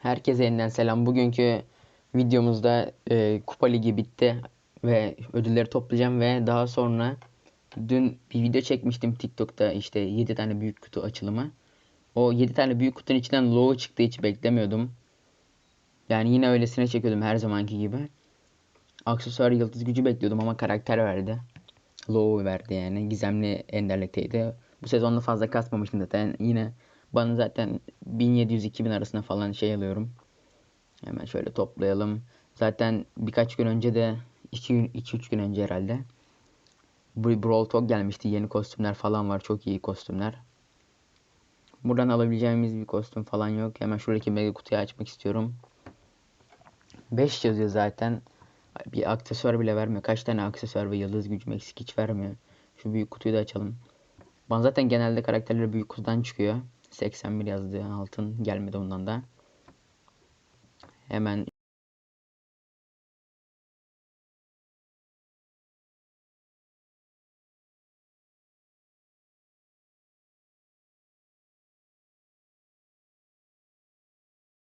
Herkese yeniden selam. Bugünkü videomuzda e, Kupa Ligi bitti ve ödülleri toplayacağım ve daha sonra dün bir video çekmiştim TikTok'ta işte 7 tane büyük kutu açılımı. O 7 tane büyük kutunun içinden logo çıktı hiç beklemiyordum. Yani yine öylesine çekiyordum her zamanki gibi. Aksesuar yıldız gücü bekliyordum ama karakter verdi. Logo verdi yani. Gizemli enderlikteydi. Bu sezonda fazla kasmamıştım zaten. Yine bana zaten 1700-2000 arasında falan şey alıyorum. Hemen şöyle toplayalım. Zaten birkaç gün önce de 2-3 gün önce herhalde. Brawl Talk gelmişti. Yeni kostümler falan var. Çok iyi kostümler. Buradan alabileceğimiz bir kostüm falan yok. Hemen şuradaki mega kutuyu açmak istiyorum. 5 yazıyor zaten. Bir aksesuar bile vermiyor. Kaç tane aksesuar ve yıldız gücü eksik hiç vermiyor. Şu büyük kutuyu da açalım. Bana zaten genelde karakterler büyük kutudan çıkıyor. 81 yazdı altın gelmedi ondan da. Hemen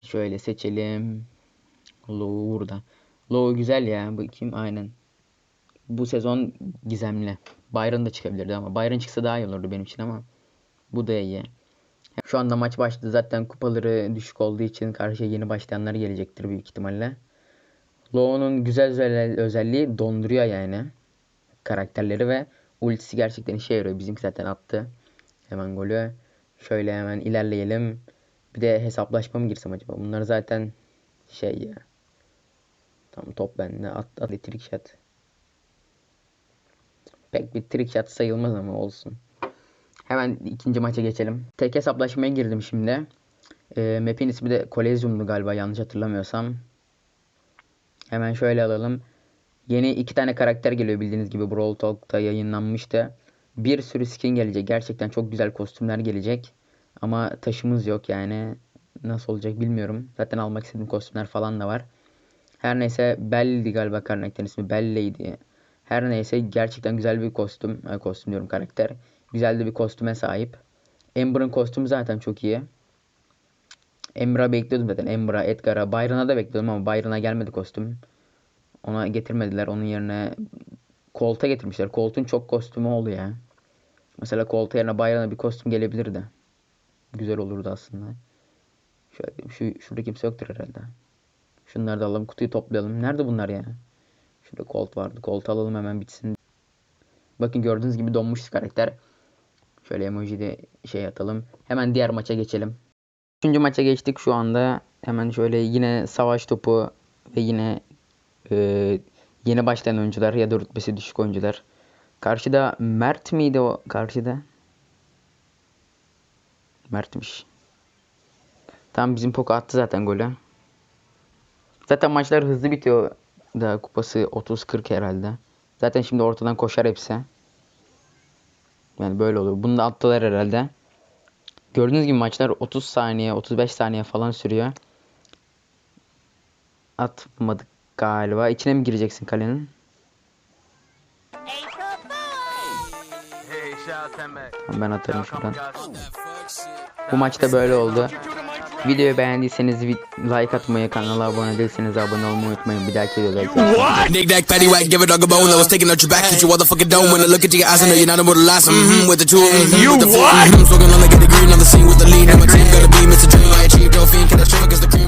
şöyle seçelim. Low burada. Low güzel ya. Bakayım aynen. Bu sezon gizemli. Byron da çıkabilirdi ama Byron çıksa daha iyi olurdu benim için ama bu da iyi. Şu anda maç başladı. Zaten kupaları düşük olduğu için karşıya yeni başlayanlar gelecektir büyük ihtimalle. Low'nun güzel özel- özelliği donduruyor yani karakterleri ve ultisi gerçekten işe yarıyor. Bizimki zaten attı. Hemen golü. Şöyle hemen ilerleyelim. Bir de hesaplaşma mı girsem acaba? Bunlar zaten şey ya. Tamam top bende. At, at trick shot. Pek bir trick shot sayılmaz ama olsun. Hemen ikinci maça geçelim. Tek hesaplaşmaya girdim şimdi. Ee, map'in ismi de Kolezyum'du galiba yanlış hatırlamıyorsam. Hemen şöyle alalım. Yeni iki tane karakter geliyor bildiğiniz gibi Brawl Talk'ta yayınlanmıştı. Bir sürü skin gelecek. Gerçekten çok güzel kostümler gelecek. Ama taşımız yok yani. Nasıl olacak bilmiyorum. Zaten almak istediğim kostümler falan da var. Her neyse Belle'di galiba karakterin ismi. Belle'ydi. Her neyse gerçekten güzel bir kostüm. Ay, kostüm diyorum karakter. Güzel de bir kostüme sahip. Amber'ın kostümü zaten çok iyi. Ember'a bekliyordum zaten. Ember'a, Edgar'a, Byron'a da bekliyordum ama Byron'a gelmedi kostüm. Ona getirmediler. Onun yerine Colt'a getirmişler. Colt'un çok kostümü oldu ya. Mesela Colt yerine Byron'a bir kostüm gelebilirdi. Güzel olurdu aslında. Şöyle, şu, şurada kimse yoktur herhalde. Şunları da alalım. Kutuyu toplayalım. Nerede bunlar ya? Şurada Colt vardı. Colt alalım hemen bitsin. Bakın gördüğünüz gibi donmuş karakter. Şöyle emoji de şey atalım. Hemen diğer maça geçelim. Üçüncü maça geçtik şu anda. Hemen şöyle yine savaş topu ve yine e, yeni başlayan oyuncular ya da rütbesi düşük oyuncular. Karşıda Mert miydi o karşıda? Mert'miş. Tam bizim Poco attı zaten golü. Zaten maçlar hızlı bitiyor. Da kupası 30-40 herhalde. Zaten şimdi ortadan koşar hepsi. Yani böyle olur. Bunu da attılar herhalde. Gördüğünüz gibi maçlar 30 saniye, 35 saniye falan sürüyor. Atmadık galiba. İçine mi gireceksin kalenin? Ben atarım şuradan. Bu maçta böyle oldu. Videoyu beğendiyseniz like atmayı, kanala abone değilseniz abone olmayı unutmayın. Bir dahaki videoda görüşürüz. Nick nack, patty whack, give a dog a bone. I was taking out your back, hit you motherfucking dome. When I look into your eyes, I know you're not about to. Mm-hmm, with the two, mm-hmm, with the four, mm-hmm, smoking on the get the green on the scene with the lean. And my team gotta be Mr. Dream. I achieved your fiend, can I cause the cream.